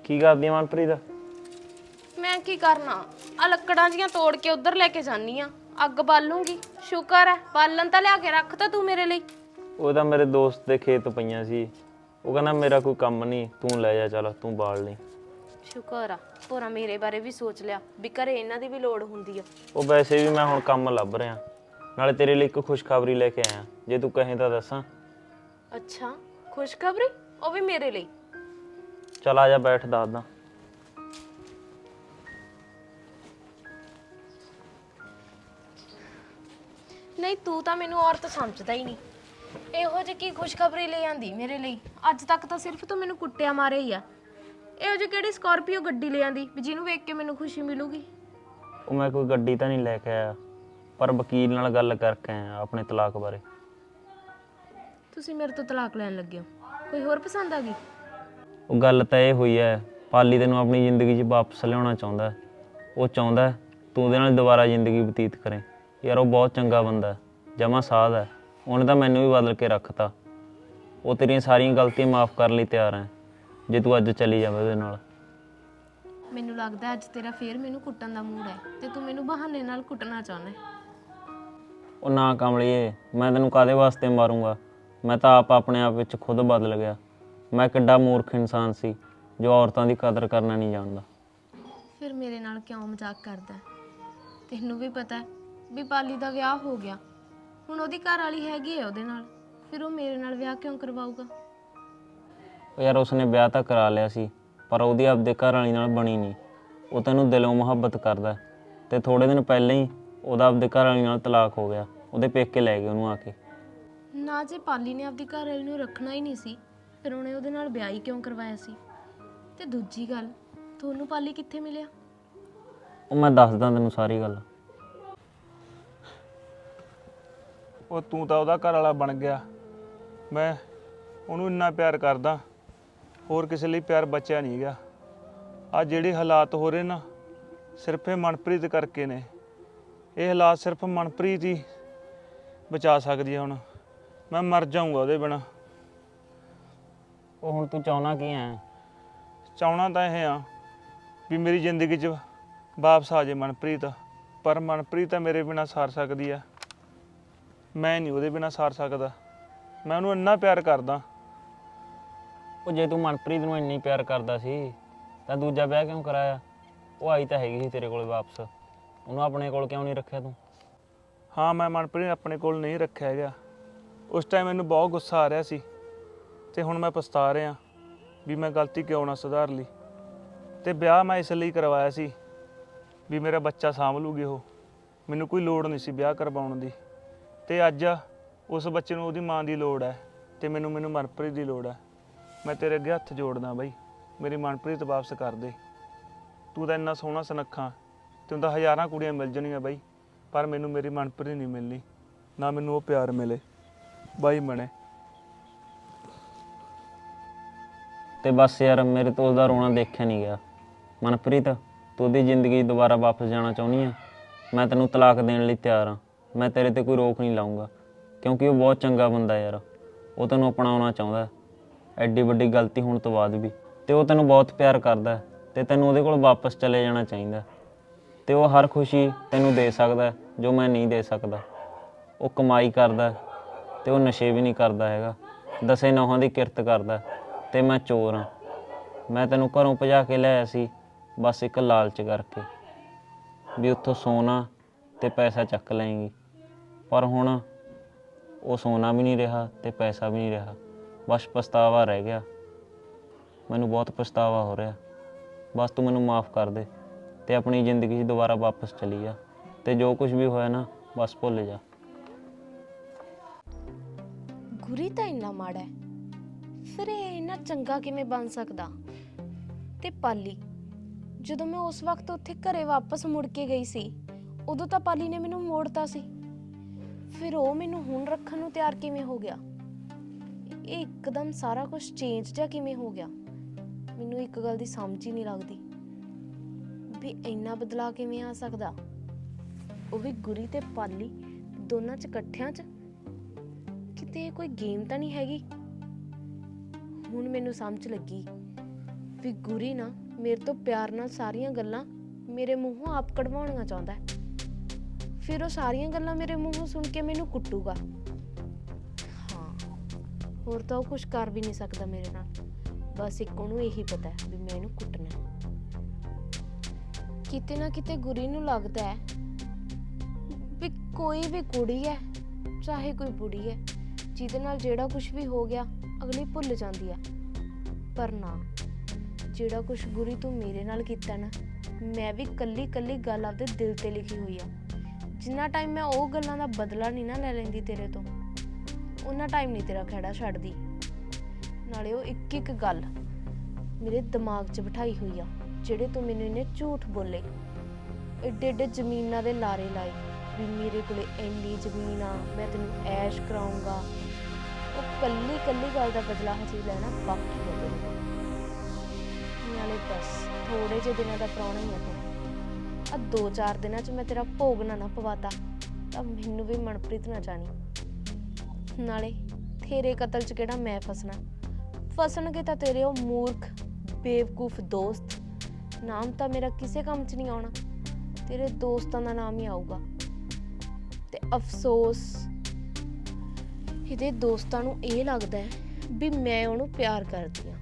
ਕੀ ਕਰਦੀ ਆ ਮਨਪ੍ਰੀਤ? ਮੈਂ ਕੀ ਕਰਨਾ? ਆ ਲੱਕੜਾਂ ਜੀਆਂ ਤੋੜ ਕੇ ਉਧਰ ਲੈ ਕੇ ਜਾਨੀ ਆ। ਅੱਗ ਬਾਲੂੰਗੀ। ਸ਼ੁਕਰ ਹੈ ਬਾਲਣ ਤਾਂ ਲਿਆ ਕੇ ਰੱਖਤਾ ਤੂੰ ਮੇਰੇ ਲਈ। ਉਹ ਤਾਂ ਮੇਰੇ ਦੋਸਤ ਦੇ ਖੇਤ ਪਈਆਂ ਸੀ। ਉਹ ਕਹਿੰਦਾ ਮੇਰਾ ਕੋਈ ਕੰਮ ਨਹੀਂ ਤੂੰ ਲੈ ਜਾ ਚੱਲ ਤੂੰ ਬਾਲ ਲਈ। ਸ਼ੁਕਰ ਆ। ਪੂਰਾ ਮੇਰੇ ਬਾਰੇ ਵੀ ਸੋਚ ਲਿਆ। ਵੀ ਘਰੇ ਇਹਨਾਂ ਦੀ ਵੀ ਲੋੜ ਹੁੰਦੀ ਆ। ਉਹ ਵੈਸੇ ਵੀ ਮੈਂ ਹੁਣ ਕੰਮ ਲੱਭ ਰਿਹਾ। ਨਾਲੇ ਤੇਰੇ ਲਈ ਇੱਕ ਖੁਸ਼ਖਬਰੀ ਲੈ ਕੇ ਆਇਆ। ਜੇ ਤੂੰ ਕਹੇ ਤਾਂ ਦੱਸਾਂ। ਅੱਛਾ। ਖੁਸ਼ਖਬਰੀ? ਉਹ ਵੀ ਮੇਰੇ ਲਈ। ਚੱਲ ਆ ਜਾ ਬੈਠ ਦੱਸਦਾ ਨਹੀਂ ਤੂੰ ਤਾਂ ਮੈਨੂੰ ਔਰਤ ਸਮਝਦਾ ਹੀ ਨਹੀਂ। ਇਹੋ ਜਿਹੀ ਕੀ ਖੁਸ਼ਖਬਰੀ ਲੈ ਆਂਦੀ ਮੇਰੇ ਲਈ? ਅੱਜ ਤੱਕ ਤਾਂ ਸਿਰਫ ਤੂੰ ਮੈਨੂੰ ਕੁੱਟਿਆ ਮਾਰੇ ਹੀ ਆ। ਇਹੋ ਜਿਹੀ ਕਿਹੜੀ ਸਕਾਰਪੀਓ ਗੱਡੀ ਲੈ ਆਂਦੀ ਵੀ ਜਿਹਨੂੰ ਵੇਖ ਕੇ ਮੈਨੂੰ ਖੁਸ਼ੀ ਮਿਲੂਗੀ? ਉਹ ਮੈਂ ਕੋਈ ਗੱਡੀ ਤਾਂ ਨਹੀਂ ਲੈ ਕੇ ਆਇਆ ਪਰ ਵਕੀਲ ਨਾਲ ਗੱਲ ਕਰਕੇ ਆਇਆ ਆਪਣੇ ਤਲਾਕ ਬਾਰੇ। ਤੁਸੀਂ ਮੇਰੇ ਤੋਂ ਤਲਾਕ ਲੈਣ ਲੱਗੇ ਹੋ। ਕੋਈ ਹੋਰ ਪਸੰਦ ਆ ਗਈ? ਉਹ ਗੱਲ ਤਾਂ ਇਹ ਹੋਈ ਹੈ ਪਾਲੀ ਤੈਨੂੰ ਆਪਣੀ ਜ਼ਿੰਦਗੀ 'ਚ ਵਾਪਸ ਲਿਆਉਣਾ ਚਾਹੁੰਦਾ ਹੈ। ਉਹ ਚਾਹੁੰਦਾ ਹੈ ਤੂੰ ਉਹਦੇ ਨਾਲ ਦੁਬਾਰਾ ਜ਼ਿੰਦਗੀ ਬਤੀਤ ਕਰੇ। ਯਾਰ ਉਹ ਬਹੁਤ ਚੰਗਾ ਬੰਦਾ ਜਮਾ ਸਾਧ ਹੈ। ਉਹਨੇ ਤਾਂ ਮੈਨੂੰ ਵੀ ਬਦਲ ਕੇ ਰੱਖਤਾ। ਉਹ ਤੇਰੀਆਂ ਸਾਰੀਆਂ ਗਲਤੀਆਂ ਮਾਫ ਕਰਨ ਲਈ ਤਿਆਰ ਹੈ ਜੇ ਤੂੰ ਅੱਜ ਚਲੀ ਜਾਵੇਂ ਉਹਦੇ ਨਾਲ। ਮੈਨੂੰ ਲੱਗਦਾ ਅੱਜ ਤੇਰਾ ਫੇਰ ਮੈਨੂੰ ਕੁੱਟਣ ਦਾ ਮੂਡ ਹੈ ਤੇ ਤੂੰ ਮੈਨੂੰ ਬਹਾਨੇ ਨਾਲ ਕੁੱਟਣਾ ਚਾਹੁੰਦਾ ਹੈ। ਉਹ ਨਾ ਕਮਲੀਏ ਮੈਂ ਤੈਨੂੰ ਕਾਦੇ ਵਾਸਤੇ ਮਾਰੂੰਗਾ? ਮੈਂ ਤਾਂ ਆਪ ਆਪਣੇ ਆਪ ਵਿੱਚ ਖੁਦ ਬਦਲ ਗਿਆ। ਮੈਂ ਕਿੱਡਾ ਮੂਰਖ ਇਨਸਾਨ ਸੀ ਜੋ ਔਰਤਾਂ ਦੀ ਕਦਰ ਕਰਨਾ ਨਹੀਂ ਜਾਣਦਾ। ਫਿਰ ਮੇਰੇ ਨਾਲ ਕਿਉਂ ਮਜ਼ਾਕ ਕਰਦਾ? ਹੈ? ਤੈਨੂੰ ਵੀ ਪਤਾ ਹੈ ਵੀ ਪਾਲੀ ਦਾ ਵਿਆਹ ਹੋ ਗਿਆ। ਹੁਣ ਉਹਦੀ ਘਰ ਵਾਲੀ ਹੈਗੀ ਹੈ ਉਹਦੇ ਨਾਲ। ਫਿਰ ਉਹ ਮੇਰੇ ਨਾਲ ਵਿਆਹ ਕਿਉਂ ਕਰਵਾਊਗਾ? ਉਹ ਯਾਰ ਉਸਨੇ ਵਿਆਹ ਤਾਂ ਕਰਾ ਲਿਆ ਸੀ ਪਰ ਉਹਦੀ ਆਪਦੇ ਘਰ ਵਾਲੀ ਨਾਲ ਬਣੀ ਨਹੀਂ। ਉਹ ਤੈਨੂੰ ਦਿਲੋਂ ਮੁਹੱਬਤ ਕਰਦਾ ਹੈ ਤੇ ਥੋੜੇ ਦਿਨ ਪਹਿਲਾਂ ਹੀ ਉਹਦਾ ਆਪਦੇ ਘਰ ਵਾਲੀ ਨਾਲ ਤਲਾਕ ਹੋ ਗਿਆ। ਉਹਦੇ ਪੇਕੇ ਲੈ ਗਏ ਉਹਨੂੰ ਆ ਕੇ। ਨਾ ਜੇ ਪਾਲੀ ਨੇ ਆਪਦੀ ਘਰ ਵਾਲੀ ਨੂੰ ਰੱਖਣਾ ਹੀ ਨਹੀਂ ਸੀ ਫਿਰ ਉਹਨੇ ਉਹਦੇ ਨਾਲ ਵਿਆਹ ਹੀ ਕਿਉਂ ਕਰਵਾਇਆ ਸੀ? ਤੇ ਦੂਜੀ ਗੱਲ ਤੁਹਾਨੂੰ ਪਾਲੀ ਕਿੱਥੇ ਮਿਲਿਆ? ਉਹ ਮੈਂ ਦੱਸਦਾ ਤੈਨੂੰ ਸਾਰੀ ਗੱਲ। ਉਹ ਤੂੰ ਤਾਂ ਉਹਦਾ ਘਰ ਵਾਲਾ ਬਣ ਗਿਆ। ਮੈਂ ਉਹਨੂੰ ਇੰਨਾ ਪਿਆਰ ਕਰਦਾ ਹੋਰ ਕਿਸੇ ਲਈ ਪਿਆਰ ਬਚਿਆ ਨਹੀਂ ਗਿਆ। ਆ ਜਿਹੜੇ ਹਾਲਾਤ ਹੋ ਰਹੇ ਨਾ ਸਿਰਫ ਇਹ ਮਨਪ੍ਰੀਤ ਕਰਕੇ ਨੇ। ਇਹ ਹਾਲਾਤ ਸਿਰਫ ਮਨਪ੍ਰੀਤ ਹੀ ਬਚਾ ਸਕਦੀ ਹੈ ਹੁਣ। ਮੈਂ ਮਰ ਜਾਊਂਗਾ ਉਹਦੇ ਬਿਨਾ। ਉਹ ਹੁਣ ਤੂੰ ਚਾਹਣਾ ਕੀ ਹੈ ਚਾਹਣਾ ਤਾਂ ਇਹ ਆ ਵੀ ਮੇਰੀ ਜ਼ਿੰਦਗੀ 'ਚ ਵਾਪਸ ਆ ਜੇ ਮਨਪ੍ਰੀਤ। ਪਰ ਮਨਪ੍ਰੀਤ ਤਾਂ ਮੇਰੇ ਬਿਨਾ ਸਾਰ ਸਕਦੀ ਆ। ਮੈਂ ਨਹੀਂ ਉਹਦੇ ਬਿਨਾ ਸਾਰ ਸਕਦਾ। ਮੈਂ ਉਹਨੂੰ ਇੰਨਾ ਪਿਆਰ ਕਰਦਾ। ਉਹ ਜੇ ਤੂੰ ਮਨਪ੍ਰੀਤ ਨੂੰ ਇੰਨੀ ਪਿਆਰ ਕਰਦਾ ਸੀ ਤਾਂ ਦੂਜਾ ਵਿਆਹ ਕਿਉਂ ਕਰਾਇਆ? ਉਹ ਆਈ ਤਾਂ ਹੈਗੀ ਸੀ ਤੇਰੇ ਕੋਲੇ ਵਾਪਸ। ਉਹਨੂੰ ਆਪਣੇ ਕੋਲ ਕਿਉਂ ਨਹੀਂ ਰੱਖਿਆ ਤੂੰ? ਹਾਂ ਮੈਂ ਮਨਪ੍ਰੀਤ ਆਪਣੇ ਕੋਲ ਨਹੀਂ ਰੱਖਿਆ ਹੈਗਾ। ਉਸ ਟਾਈਮ ਮੈਨੂੰ ਬਹੁਤ ਗੁੱਸਾ ਆ ਰਿਹਾ ਸੀ। ਤੇ ਹੁਣ ਮੈਂ ਪਛਤਾ ਰਿਹਾ ਵੀ ਮੈਂ ਗਲਤੀ ਕਿਉਂ ਨਾ ਸੁਧਾਰ ਲਈ। ਤੇ ਵਿਆਹ ਮੈਂ ਇਸ ਲਈ ਕਰਵਾਇਆ ਸੀ ਵੀ ਮੇਰਾ ਬੱਚਾ ਸਾਂਭ ਲੂਗੀ ਉਹ। ਮੈਨੂੰ ਕੋਈ ਲੋੜ ਨਹੀਂ ਸੀ ਵਿਆਹ ਕਰਵਾਉਣ ਦੀ। ਤੇ ਅੱਜ ਉਸ ਬੱਚੇ ਨੂੰ ਉਹਦੀ ਮਾਂ ਦੀ ਲੋੜ ਹੈ ਤੇ ਮੈਨੂੰ ਮੈਨੂੰ ਮਨਪ੍ਰੀਤ ਦੀ ਲੋੜ ਹੈ। ਮੈਂ ਤੇਰੇ ਅੱਗੇ ਹੱਥ ਜੋੜਦਾ ਬਾਈ। ਮੇਰੀ ਮਨਪ੍ਰੀਤ ਵਾਪਸ ਕਰ ਦੇ। ਤੂੰ ਤਾਂ ਇੰਨਾ ਸੋਹਣਾ ਸੁਨੱਖਾ ਤੈਨੂੰ ਤਾਂ ਹਜ਼ਾਰਾਂ ਕੁੜੀਆਂ ਮਿਲ ਜਾਣੀਆਂ ਬਾਈ, ਪਰ ਮੈਨੂੰ ਮੇਰੀ ਮਨਪ੍ਰੀਤ ਨਹੀਂ ਮਿਲਣੀ। ਨਾ ਮੈਨੂੰ ਉਹ ਪਿਆਰ ਮਿਲੇ। ਬਾਈ ਮਣੇ। ਤੇ ਬਸ ਯਾਰ ਮੇਰੇ ਤੋਂ ਉਹਦਾ ਰੋਣਾ ਦੇਖਿਆ ਨਹੀਂ ਗਿਆ। ਮਨਪ੍ਰੀਤ ਤੂੰ ਉਹਦੀ ਜ਼ਿੰਦਗੀ 'ਚ ਦੁਬਾਰਾ ਵਾਪਸ ਜਾਣਾ ਚਾਹੁੰਦੀ ਆ? ਮੈਂ ਤੈਨੂੰ ਤਲਾਕ ਦੇਣ ਲਈ ਤਿਆਰ ਆ। ਮੈਂ ਤੇਰੇ ਤੇ ਕੋਈ ਰੋਕ ਨਹੀਂ ਲਾਉਂਗਾ ਕਿਉਂਕਿ ਉਹ ਬਹੁਤ ਚੰਗਾ ਬੰਦਾ ਯਾਰ। ਉਹ ਤੈਨੂੰ ਅਪਣਾਉਣਾ ਚਾਹੁੰਦਾ ਐਡੀ ਵੱਡੀ ਗਲਤੀ ਹੋਣ ਤੋਂ ਬਾਅਦ ਵੀ। ਤੇ ਉਹ ਤੈਨੂੰ ਬਹੁਤ ਪਿਆਰ ਕਰਦਾ ਹੈ ਤੇ ਤੈਨੂੰ ਉਹਦੇ ਕੋਲ ਵਾਪਸ ਚਲੇ ਜਾਣਾ ਚਾਹੀਦਾ ਹੈ। ਤੇ ਉਹ ਹਰ ਖੁਸ਼ੀ ਤੈਨੂੰ ਦੇ ਸਕਦਾ ਹੈ, ਜੋ ਮੈਂ ਨਹੀਂ ਦੇ ਸਕਦਾ। ਉਹ ਕਮਾਈ ਕਰਦਾ ਹੈ ਤੇ ਉਹ ਨਸ਼ੇ ਵੀ ਨਹੀਂ ਕਰਦਾ ਹੈਗਾ। ਦਸੇ ਨੌਹਾਂ ਦੀ ਕਿਰਤ ਕਰਦਾ ਹੈ। ਤੇ ਮੈਂ ਚੋਰ ਹਾਂ ਮੈਂ ਤੈਨੂੰ ਘਰੋਂ ਭਜਾ ਕੇ ਲਿਆਇਆ ਸੀ, ਬਸ ਇੱਕ ਲਾਲਚ ਕਰਕੇ। ਵੀ ਉੱਥੋਂ ਸੋਨਾ ਤੇ ਪੈਸਾ ਚੱਕ ਲਏਂਗੀ। ਪਰ ਹੁਣ ਉਹ ਸੋਨਾ ਵੀ ਨਹੀਂ ਰਿਹਾ ਤੇ ਪੈਸਾ ਵੀ ਨਹੀਂ ਰਿਹਾ। ਬਸ ਪਛਤਾਵਾ ਰਹਿ ਗਿਆ। ਮੈਨੂੰ ਬਹੁਤ ਪਛਤਾਵਾ ਹੋ ਰਿਹਾ। ਬਸ ਤੂੰ ਮੈਨੂੰ ਮਾਫ ਕਰ ਦੇ ਤੇ ਆਪਣੀ ਜ਼ਿੰਦਗੀ 'ਚ ਦੁਬਾਰਾ ਵਾਪਸ ਚਲੀ ਜਾ। ਤੇ ਜੋ ਕੁਝ ਵੀ ਹੋਇਆ ਨਾ, ਬਸ ਭੁੱਲ ਜਾ। ਗੁਰੀ ਤਾਂ ਇੰਨਾ ਮਾੜਾ ਹੈ। ਫਿਰ ਇਹ ਇੰਨਾ ਚੰਗਾ ਕਿਵੇਂ ਬਣ ਸਕਦਾ? ਤੇ ਪਾਲੀ, ਜਦੋਂ ਮੈਂ ਉਸ ਵਕਤ ਉੱਥੇ ਘਰੇ ਵਾਪਸ ਮੁੜ ਕੇ ਗਈ ਸੀ, ਉਦੋਂ ਤਾਂ ਪਾਲੀ ਨੇ ਮੈਨੂੰ ਮੋੜਤਾ ਸੀ। ਫਿਰ ਉਹ ਮੈਨੂੰ ਹੁਣ ਰੱਖਣ ਨੂੰ ਤਿਆਰ ਕਿਵੇਂ ਹੋ ਗਿਆ? ਇਹ ਇੱਕਦਮ ਸਾਰਾ ਕੁਝ ਚੇਂਜ ਜਾਂ ਕਿਵੇਂ ਹੋ ਗਿਆ? ਮੈਨੂੰ ਇੱਕ ਗੱਲ ਦੀ ਸਮਝ ਹੀ ਨਹੀਂ ਲੱਗਦੀ। ਵੀ ਇੰਨਾ ਬਦਲਾ ਕਿਵੇਂ ਆ ਸਕਦਾ? ਉਹ ਵੀ ਗੁਰੀ ਤੇ ਪਾਲੀ ਦੋਨਾਂ ਚ ਇਕੱਠਿਆਂ ਚ? ਕਿਤੇ ਕੋਈ ਗੇਮ ਤਾਂ ਨਹੀਂ ਹੈਗੀ? ਹੁਣ ਮੈਨੂੰ ਸਮਝ ਲੱਗੀ ਵੀ ਗੁਰੀ ਨਾ ਮੇਰੇ ਤੋਂ ਪਿਆਰ ਨਾਲ ਸਾਰੀਆਂ ਗੱਲਾਂ ਮੇਰੇ ਮੂੰਹੋਂ ਆਪ ਕਢਵਾਉਣਾ ਚਾਹੁੰਦਾ ਹੈ। ਫਿਰ ਉਹ ਸਾਰੀਆਂ ਗੱਲਾਂ ਮੇਰੇ ਮੂੰਹੋਂ ਸੁਣ ਕੇ ਮੈਨੂੰ ਕੁੱਟੂਗਾ। ਹਾਂ, ਹੋਰ ਤਾਂ ਉਹ ਕੁਝ ਕਰ ਵੀ ਨਹੀਂ ਸਕਦਾ ਮੇਰੇ ਨਾਲ। ਬਸ ਇੱਕ ਉਹਨੂੰ ਇਹੀ ਪਤਾ ਹੈ ਵੀ ਮੈਂ ਇਹਨੂੰ ਕੁੱਟਣਾ ਕਿਤੇ ਨਾ ਕਿਤੇ ਗੁਰੀ ਨੂੰ ਲੱਗਦਾ ਹੈ ਵੀ ਕੋਈ ਵੀ ਕੁੜੀ ਹੈ, ਚਾਹੇ ਕੋਈ ਬੁੜੀ ਹੈ, ਜਿਹਦੇ ਨਾਲ ਜਿਹੜਾ ਕੁਝ ਵੀ ਹੋ ਗਿਆ ਅਗਲੀ ਭੁੱਲ ਜਾਂਦੀ ਹੈ ਪਰ ਨਾ, ਜਿਹੜਾ ਕੁਝ ਗੁਰੀ ਤੂੰ ਮੇਰੇ ਨਾਲ ਕੀਤਾ ਨਾ, ਮੈਂ ਵੀ ਕੱਲੀ ਕੱਲੀ ਗੱਲ ਆਪਦੇ ਦਿਲ ਤੇ ਲਿਖੀ ਹੋਈ ਆ। ਜਿੰਨਾ ਟਾਈਮ ਮੈਂ ਉਹ ਗੱਲਾਂ ਦਾ ਬਦਲਾ ਨਹੀਂ ਨਾ ਲੈ ਲੈਂਦੀ ਤੇਰੇ ਤੋਂ, ਉਹਨਾਂ ਟਾਈਮ ਨਹੀਂ ਤੇਰਾ ਖਹਿੜਾ ਛੱਡਦੀ। ਨਾਲੇ ਉਹ ਇੱਕ ਇੱਕ ਗੱਲ ਮੇਰੇ ਦਿਮਾਗ 'ਚ ਬਿਠਾਈ ਹੋਈ ਆ, ਜਿਹੜੇ ਤੂੰ ਮੈਨੂੰ ਇਹਨੇ ਝੂਠ ਬੋਲੇ। ਏਡੇ ਏਡੇ ਜ਼ਮੀਨਾਂ ਦੇ ਲਾਰੇ ਲਾਏ ਵੀ ਮੇਰੇ ਕੋਲੇ ਇੰਨੀ ਜ਼ਮੀਨ ਆ, ਮੈਂ ਤੈਨੂੰ ਐਸ਼ ਕਰਾਉਂਗਾ ਉਹ ਕੱਲੀ ਕੱਲੀ ਗੱਲ ਦਾ ਬਦਲਾ ਹਜੇ ਲੈਣਾ ਬਾਕੀ ਹੈ ਤੇਰੇ ਨਾਲੇ ਬਸ ਥੋੜੇ ਜਿਹੇ ਦਿਨਾਂ ਦਾ ਪ੍ਰਾਹੁਣਾ ਹੀ ਆ ਤੂੰ। ਆ ਦੋ ਚਾਰ ਦਿਨਾਂ 'ਚ ਮੈਂ ਤੇਰਾ ਭੋਗ ਨਾ ਨਾ ਪਵਾਤਾ, ਤਾਂ ਮੈਨੂੰ ਵੀ ਮਨਪ੍ਰੀਤ ਨਾ ਜਾਣੀ। ਨਾਲੇ ਤੇਰੇ ਕਤਲ 'ਚ ਕਿਹੜਾ ਮੈਂ ਫਸਣਾ? ਫਸਣਗੇ ਤਾਂ ਤੇਰੇ ਉਹ ਮੂਰਖ, ਬੇਵਕੂਫ ਦੋਸਤ। ਨਾਮ ਤਾਂ ਮੇਰਾ ਕਿਸੇ ਕੰਮ 'ਚ ਨਹੀਂ ਆਉਣਾ। ਤੇਰੇ ਦੋਸਤਾਂ ਦਾ ਨਾਮ ਹੀ ਆਊਗਾ। ਤੇ ਅਫਸੋਸ ਕਿਤੇ ਦੋਸਤਾਂ ਨੂੰ ਇਹ ਲੱਗਦਾ ਹੈ ਵੀ ਮੈਂ ਉਹਨੂੰ ਪਿਆਰ ਕਰਦੀ ਆ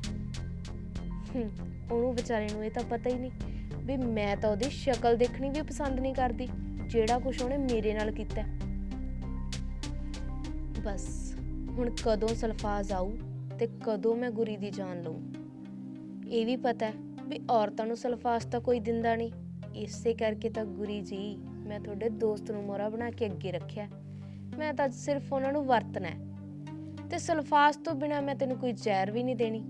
ਉਹਨੂੰ ਵਿਚਾਰੇ ਨੂੰ ਇਹ ਤਾਂ ਪਤਾ ਹੀ ਨਹੀਂ ਵੀ ਮੈਂ ਤਾਂ ਉਹਦੀ ਸ਼ਕਲ ਦੇਖਣੀ ਵੀ ਪਸੰਦ ਨਹੀਂ ਕਰਦੀ, ਜਿਹੜਾ ਕੁਝ ਉਹਨੇ ਮੇਰੇ ਨਾਲ ਕੀਤਾ ਬਸ, ਹੁਣ ਕਦੋਂ ਸਲਫਾਜ਼ ਆਊ ਤੇ ਕਦੋਂ ਮੈਂ ਗੁਰੀ ਦੀ ਜਾਨ ਲਊ। ਇਹ ਵੀ ਪਤਾ ਹੈ ਵੀ ਔਰਤਾਂ ਨੂੰ ਸਲਫਾਜ਼ ਤਾਂ ਕੋਈ ਦਿੰਦਾ ਨਹੀਂ। ਇਸੇ ਕਰਕੇ ਤਾਂ ਗੁਰੀ ਜੀ, ਮੈਂ ਤੁਹਾਡੇ ਦੋਸਤ ਨੂੰ ਮੋਰਾ ਬਣਾ ਕੇ ਅੱਗੇ ਰੱਖਿਆ ਮੈਂ ਤਾਂ ਸਿਰਫ ਉਹਨਾਂ ਨੂੰ ਵਰਤਣਾ ਹੈ। ਤੇ ਸਲਫਾਸ ਤੋਂ ਬਿਨਾ ਮੈਂ ਤੈਨੂੰ ਕੋਈ ਜ਼ਹਿਰ ਵੀ ਨਹੀਂ ਦੇਣੀ,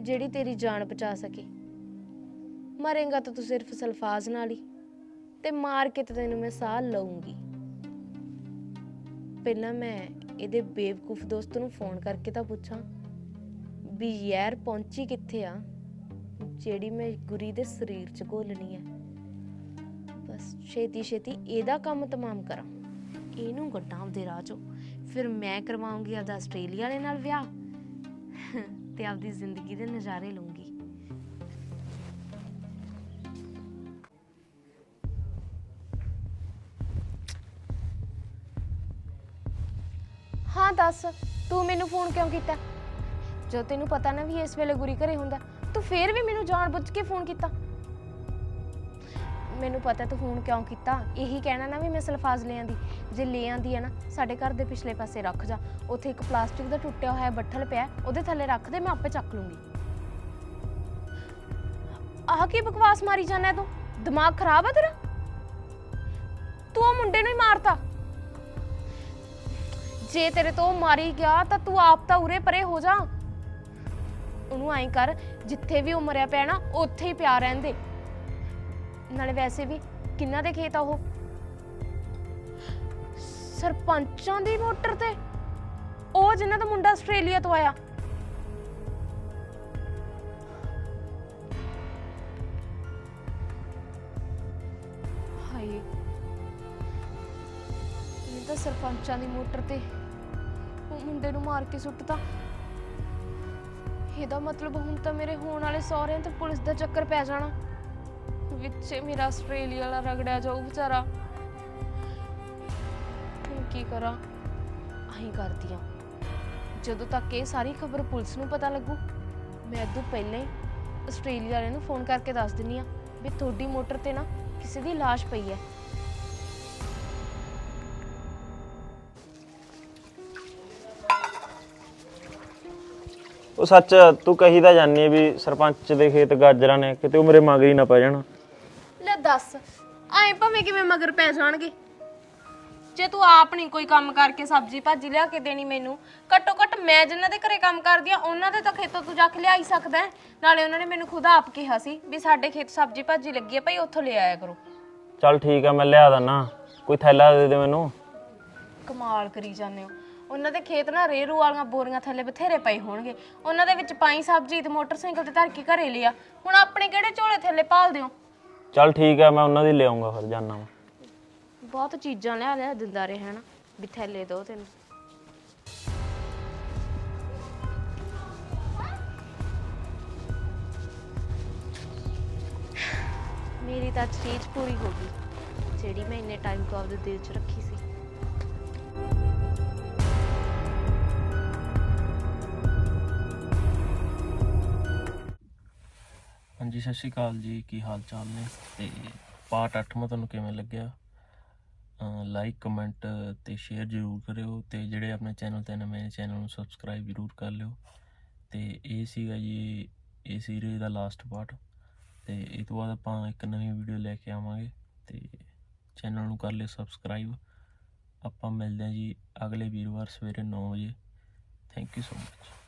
ਜਿਹੜੀ ਤੇਰੀ ਜਾਨ ਬਚਾ ਸਕੇ। ਮਰੇਗਾ ਤਾਂ ਤੂੰ ਸਿਰਫ ਸਲਫਾਸ ਨਾਲ ਹੀ, ਤੇ ਮਾਰ ਕੇ ਤਾਂ ਤੈਨੂੰ ਮੈਂ ਸਾਹ ਲਊਂਗੀ। ਪਹਿਲਾਂ ਮੈਂ ਇਹਦੇ ਬੇਵਕੂਫ ਦੋਸਤ ਨੂੰ ਫੋਨ ਕਰਕੇ ਤਾਂ ਪੁੱਛਾਂ ਵੀ ਯਾਰ ਪਹੁੰਚੀ ਕਿੱਥੇ ਆ, ਜਿਹੜੀ ਮੈਂ ਗੁਰੀ ਦੇ ਸਰੀਰ 'ਚ ਘੋਲਣੀ ਹੈ। ਬਸ ਛੇਤੀ ਛੇਤੀ ਇਹਦਾ ਕੰਮ ਤਮਾਮ ਕਰਾਂ। ਇਹਨੂੰ ਗੱਡਾਂ ਆਪਦੇ ਰਾਹ 'ਚੋਂ। ਫਿਰ ਮੈਂ ਕਰਵਾਉਂਗੀ ਆਪਦਾ ਆਸਟ੍ਰੇਲੀਆ ਵਾਲੇ ਨਾਲ ਵਿਆਹ ਤੇ ਆਪਦੀ ਜ਼ਿੰਦਗੀ ਦੇ ਨਜ਼ਾਰੇ ਲਵਾਂਗੀ ਹਾਂ, ਦੱਸ, ਤੂੰ ਮੈਨੂੰ ਫੋਨ ਕਿਉਂ ਕੀਤਾ? ਜੋ ਤੈਨੂੰ ਪਤਾ ਨਾ ਵੀ ਇਸ ਵੇਲੇ ਗੁਰੀ ਘਰੇ ਹੁੰਦਾ, ਤੂੰ ਫੇਰ ਵੀ ਮੈਨੂੰ ਜਾਣ ਬੁੱਝ ਕੇ ਫੋਨ ਕੀਤਾ। ਮੈਨੂੰ ਪਤਾ ਤੂੰ ਫੋਨ ਕਿਉਂ ਕੀਤਾ, ਇਹੀ ਕਹਿਣਾ ਨਾ ਵੀ ਮੈਂ ਸਲਫਾਜ਼ ਲੈ ਆਂਦੀ। ਜੇ ਲੈ ਆਂਦੀ ਹੈ ਨਾ, ਸਾਡੇ ਘਰ ਦੇ ਪਿਛਲੇ ਪਾਸੇ ਰੱਖ ਜਾ। ਉੱਥੇ ਇੱਕ ਪਲਾਸਟਿਕ ਦਾ ਟੁੱਟਿਆ ਹੋਇਆ ਬੱਠਲ ਪਿਆ, ਉਹਦੇ ਥੱਲੇ ਰੱਖ ਦੇ, ਮੈਂ ਆਪੇ ਚੱਕ ਲੂੰਗੀ। ਆਹ ਕੀ ਬਕਵਾਸ ਮਾਰੀ ਜਾਂਦਾ ਤੂੰ? ਦਿਮਾਗ ਖਰਾਬ ਆ ਤੇਰਾ? ਤੂੰ ਉਹ ਮੁੰਡੇ ਨੂੰ ਹੀ ਮਾਰਤਾ। ਜੇ ਤੇਰੇ ਤੋਂ ਉਹ ਮਾਰੀ ਗਿਆ, ਤਾਂ ਤੂੰ ਆਪ ਤਾਂ ਉਰੇ ਪਰੇ ਹੋ ਜਾ। ਉਹਨੂੰ ਐਂ ਕਰ, ਜਿੱਥੇ ਵੀ ਉਹ ਮਰਿਆ ਪਿਆ ਨਾ, ਉੱਥੇ ਹੀ ਪਿਆ ਰਹਿੰਦੇ ਨਾਲੇ ਵੈਸੇ ਵੀ ਕਿੰਨਾ ਦੇ ਖੇਤ ਆ ਉਹ? ਸਰਪੰਚਾਂ ਦੀ ਮੋਟਰ ਤੇ। ਉਹ ਜਿਨ੍ਹਾਂ ਦਾ ਮੁੰਡਾ ਆਸਟ੍ਰੇਲੀਆ ਤੋਂ ਆਇਆ। ਹਾਏ। ਇਹ ਤਾਂ ਸਰਪੰਚਾਂ ਦੀ ਮੋਟਰ ਤੇ ਉਹ ਮੁੰਡੇ ਨੂੰ ਮਾਰ ਕੇ ਸੁੱਟਤਾ। ਇਹਦਾ ਮਤਲਬ ਹੁਣ ਤਾਂ ਮੇਰੇ ਹੋਣ ਵਾਲੇ ਸਹੁਰਿਆਂ ਤੇ ਪੁਲਿਸ ਦਾ ਚੱਕਰ ਪੈ ਜਾਣਾ। ਵਿੱਚੇ ਮੇਰਾ ਆਸਟ੍ਰੇਲੀਆ ਵਾਲਾ ਰਗੜਿਆ ਜਾਊ ਵਿਚਾਰਾ। ਕੀ ਕਰਾਂ? ਆਹੀਂ ਕਰਦੀ ਆ। ਜਦੋਂ ਤੱਕ ਇਹ ਸਾਰੀ ਖਬਰ ਪੁਲਿਸ ਨੂੰ ਪਤਾ ਲੱਗੂ ਮੈਂ ਇਦੋਂ ਪਹਿਲਾਂ ਹੀ ਆਸਟ੍ਰੇਲੀਆ ਵਾਲਿਆਂ ਨੂੰ ਫੋਨ ਕਰਕੇ ਦੱਸ ਦਿੰਨੀ ਆ ਵੀ ਤੁਹਾਡੀ ਮੋਟਰ ਤੇ ਨਾ ਕਿਸੇ ਦੀ ਲਾਸ਼ ਪਈ ਹੈ। ਉਹ ਸੱਚ ਤੂੰ ਕਹੀ ਤਾਂ ਹੈ ਵੀ ਸਰਪੰਚ ਦੇ ਖੇਤ ਗਾਜਰਾਂ ਨੇ ਕਿਤੇ ਉਹ ਮੇਰੇ ਮਗਰ ਹੀ ਨਾ ਪੈ ਜਾਣ। ਲੈ ਦੱਸ ਐਂ ਭਾਵੇਂ ਕਿਵੇਂ ਮਗਰ ਪੈ ਜਾਣਗੇ। ਜੇ ਤੂੰ ਆਪ ਨਹੀਂ ਕੋਈ ਕੰਮ ਕਰਕੇ ਸਬਜ਼ੀ ਭਾਜੀ ਲਿਆ ਕੇ ਦੇਣੀ ਮੈਨੂੰ ਘੱਟੋ ਘੱਟ ਮੈਂ ਜਿਨ੍ਹਾਂ ਦੇ ਘਰੇ ਕੰਮ ਕਰਦੀ ਆ ਉਹਨਾਂ ਦੇ ਤਾਂ ਖੇਤੋਂ ਤੂੰ ਜਾ ਕੇ ਲਿਆਈ ਸਕਦਾ ਹੈ। ਨਾਲੇ ਉਹਨਾਂ ਨੇ ਮੈਨੂੰ ਖੁਦ ਆਪ ਕਿਹਾ ਸੀ ਵੀ ਸਾਡੇ ਖੇਤ ਸਬਜ਼ੀ ਭਾਜੀ ਲੱਗੀ ਹੈ ਭਾਈ ਉੱਥੋਂ ਲੈ ਆਇਆ ਕਰੋ। ਚੱਲ ਠੀਕ ਆ ਮੈਂ ਲਿਆ ਦਣਾ ਕੋਈ ਥੈਲਾ ਦੇ ਦੇ ਮੈਨੂੰ। ਕਮਾਲ ਕਰੀ ਜਾਂਦੇ ਹੋ। ਉਹਨਾਂ ਦੇ ਖੇਤ ਨਾ ਰੇਰੂ ਵਾਲੀਆਂ ਬੋਰੀਆਂ ਥੱਲੇ ਬਥੇਰੇ ਪਏ ਹੋਣਗੇ। ਉਹਨਾਂ ਦੇ ਵਿੱਚ ਪਾਈ ਸਬਜ਼ੀ ਤੇ ਮੋਟਰਸਾਈਕਲ ਤੇ ਧਰ ਕੇ ਘਰੇ ਲਿਆ। ਹੁਣ ਆਪਣੇ ਕਿਹੜੇ ਝੋਲੇ ਥੱਲੇ ਪਾਲਦੇ ਹੋ? ਚੱਲ ਠੀਕ ਆ ਮੈਂ ਉਹਨਾਂ ਦੀ ਲਿਆਉਂਗਾ ਫਿਰ ਜਾਨਾ ਮੈਂ ਬਹੁਤ ਚੀਜ਼ਾਂ ਲਿਆ ਲਿਆ ਦਿੰਦਾ ਰਿਹਾ ਨਾ ਵੀ ਥੈਲੇ ਦੋ ਤੈਨੂੰ। ਮੇਰੀ ਤਾਂ ਚੀਜ਼ ਪੂਰੀ ਹੋ ਗਈ, ਜਿਹੜੀ ਮੈਂ ਇੰਨੇ ਟਾਈਮ ਤੋਂ ਆਪਦੇ ਦਿਲ 'ਚ ਰੱਖੀ ਸੀ। ਹਾਂਜੀ, ਸਤਿ ਸ਼੍ਰੀ ਅਕਾਲ ਜੀ, ਕੀ ਹਾਲ ਚਾਲ ਨੇ? ਤੇ ਪਾਰਟ 8 ਮੈਂ ਤੁਹਾਨੂੰ ਕਿਵੇਂ ਲੱਗਿਆ? ਲਾਈਕ ਕਮੈਂਟ ਤੇ ਸ਼ੇਅਰ ਜ਼ਰੂਰ ਕਰਿਓ ਤੇ ਜਿਹੜੇ ਆਪਣੇ ਚੈਨਲ ਤੇ ਨਵੇਂ ਨੇ ਚੈਨਲ ਨੂੰ ਸਬਸਕ੍ਰਾਈਬ ਜ਼ਰੂਰ ਕਰ ਲਿਓ। ਤੇ ਇਹ ਸੀਗਾ ਜੀ ਇਹ ਸੀਰੀਜ਼ ਦਾ ਲਾਸਟ ਪਾਰਟ ਤੇ ਇਹ ਤੋਂ ਬਾਅਦ ਆਪਾਂ ਇੱਕ ਨਵੀਂ ਵੀਡੀਓ ਲੈ ਕੇ ਆਵਾਂਗੇ ਤੇ ਚੈਨਲ ਨੂੰ ਕਰ ਲਿਓ ਸਬਸਕ੍ਰਾਈਬ ਆਪਾਂ ਮਿਲਦੇ ਹਾਂ ਜੀ ਅਗਲੇ ਵੀਰਵਾਰ ਸਵੇਰੇ 9 ਵਜੇ। Thank you so much